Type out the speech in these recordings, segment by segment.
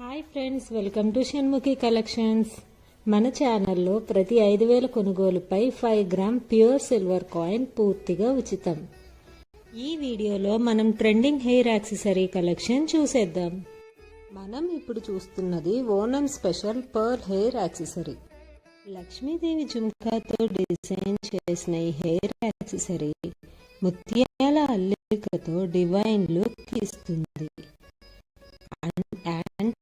Hi friends welcome to Shanmukhi collections. మన ఛానల్లో ప్రతి ఐదు వేల కొనుగోలుపై five gram pure silver coin పూర్తిగా ఉచితం. ఈ వీడియోలో మనం ట్రెండింగ్ హెయిర్ యాక్సెసరీ కలెక్షన్ చూసేద్దాం. మనం ఇప్పుడు చూస్తున్నది Onam special pearl hair accessory. Lakshmi Devi జుంకాతో design చేసిన ఈ హెయిర్ యాక్సెసరీ ముత్యాల అల్లికతో డివైన్ లుక్ ఇస్తుంది.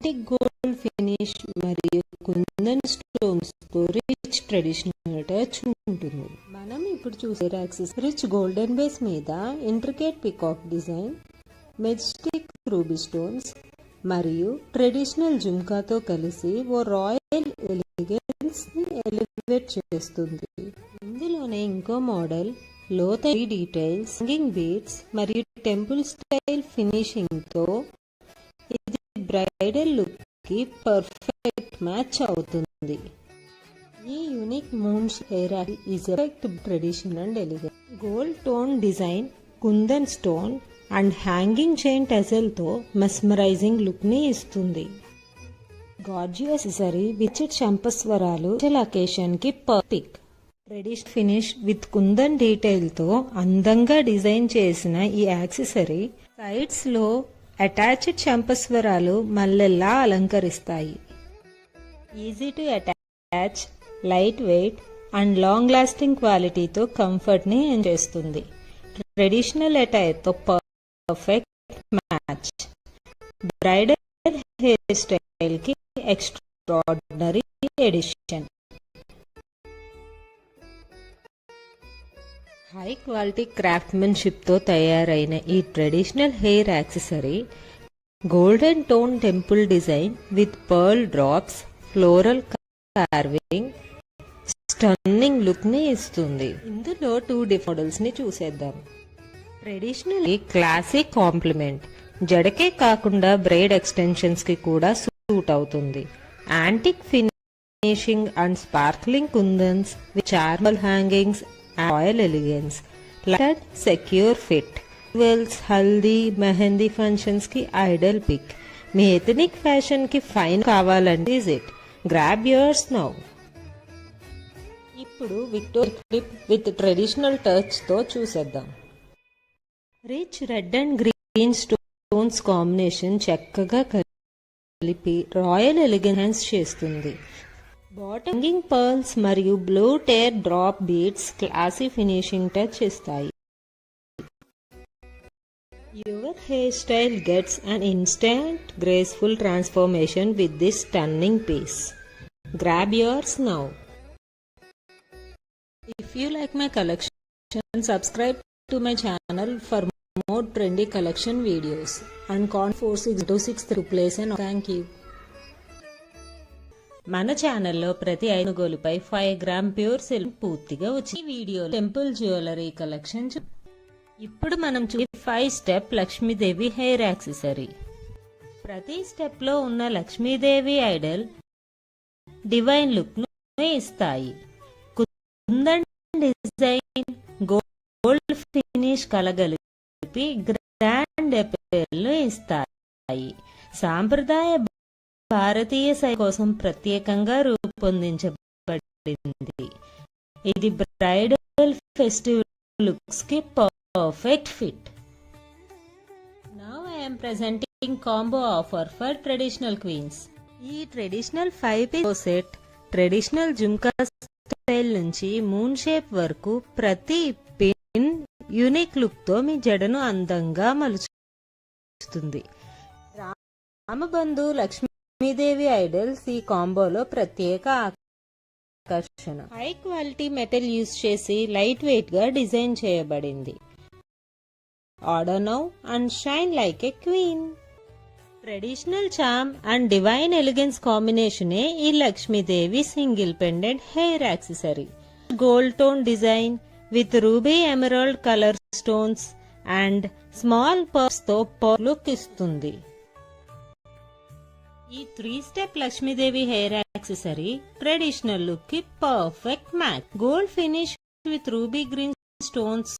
యాంటిక్ గోల్డ్ ఫినిష్ మరియు కుందన్ స్టోన్స్తో రిచ్ ట్రెడిషనల్ టచ్ ఉంటుంది. మనం ఇప్పుడు చూసే యాక్సెస్ రిచ్ గోల్డెన్ బేస్ మీద intricate peacock design majestic ruby stones మరియు ట్రెడిషనల్ జుమ్కాతో కలిసి ఓ రాయల్ ఎలిగెన్స్ని ఎలివేట్ చేస్తుంది. ఇందులోనే ఇంకో మోడల్ లోతై డీటెయిల్స్ సింగింగ్ బీట్స్ మరియు టెంపుల్ స్టైల్ ఫినిషింగ్తో ఇది బ్రైడల్ లుక్కి పర్ఫెక్ట్ మ్యాచ్ అవుతుంది. ఈ unique moons hair is effect tradition and elegant gold tone design kundan stone and hanging chain టెజల్తో mesmerising లుక్ని ఇస్తుంది. గార్జియస్ సరీ విచిట్ చంపస్వరాలు అకేషన్కి పర్ఫెక్ట్. ఫినిష్ విత్ కుందన్ డీటెయిల్తో అందంగా డిజైన్ చేసిన ఈ యాక్సెసరీ సైడ్స్లో అటాచ్డ్ చంపస్వరాలు మల్లెల్లా అలంకరిస్తాయి. Easy to attach light weight and long lasting క్వాలిటీతో కంఫర్ట్ని చేస్తుంది? ట్రెడిషనల్ అటైర్తో పర్ఫెక్ట్ మ్యాచ్ బ్రైడల్ హెయిర్ స్టైల్కి ఎక్స్ట్రాడినరీ ఎడిషన్ హై క్వాలిటీ క్రాఫ్ట్మెన్షిప్తో తయారైన ఈ traditional hair accessory golden tone temple design with pearl drops floral carving stunning లుక్ని ఇస్తుంది. ఇందులో టూ డిఫోడల్స్ని చూసేద్దాం. Traditional classic compliment. జడకే కాకుండా బ్రైడ్ ఎక్స్టెన్షన్స్కి కూడా సూట్ అవుతుంది. Antique finishing and sparkling kundans with charming hangings royal elegance light secure fit వెల్స్ హల్దీ మెహందీ ఫంక్షన్స్కి ఐడల్ పిక్ మీ ఎథనిక్ ఫ్యాషన్కి ఫైన్ కావాలంటే is it grab yours now ఇప్పుడు విక్టోర్ క్లిప్ విత్ ట్రెడిషనల్ టచ్తో చూసేద్దాం. Rich red and green stones combination చక్కగా కలిపి రాయల్ ఎలిగెన్స్ చేస్తుంది. బాటమింగ్ పర్ల్స్ మరియు blue tear drop beads classy finishing touch ఇస్తాయి. Your hair style gets an instant graceful transformation with this stunning piece grab yours now if you like my collection subscribe to my channel for more trendy collection videos and can four six two six three place and thank you మన ఛానల్లో ప్రతి ఐనుగోలుపై five gram pure silk పూర్తిగా వచ్చి video temple jewellery collection చూ- ఇప్పుడు మనం చూ five step Lakshmidevi hair accessory ప్రతి స్టెప్లో ఉన్న లక్ష్మీదేవి ఐడల్ డివైన్ లుక్ను ఇస్తాయి. కుందన్ డిజైన్ గోల్డ్ ఫినిష్ కలగలిపి గ్రాండ్ను ఇస్తాయి. సాంప్రదాయ భారతీయ శైలి కోసం ప్రత్యేకంగా రూపొందించబడింది. ఇది bridal festive లుక్స్కి perfect fit. Now I'm presenting combo offer for traditional queens ఈ traditional five piece set traditional jhumka style నుంచి మూన్ షేప్ వరకు ప్రతి పిన్ యూనిక్ లుక్తో మీ జడను అందంగా మలుచుతుంది. రామబంధు లక్ష్మి లక్ష్మీదేవి ఐడల్స్ ఈ కాంబోలో ప్రత్యేక ఆకర్షణ. హై క్వాలిటీ మెటల్ యూజ్ చేసి లైట్ వెయిట్గా డిజైన్ చేయబడింది. Order now and shine like a queen. Traditional charm and divine elegance కాంబినేషనే ఈ Lakshmidevi single pendant hair accessory. Gold tone design with ruby emerald colour stones and small పర్స్తో look ఇస్తుంది. ఈ three step Lakshmi Devi hair accessory traditional లుక్కి perfect match gold finish with ruby green stones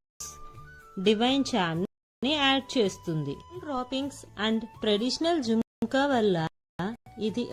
divine చార్మ్ని add చేస్తుంది. Droppings and traditional jhumka వల్ల ఇది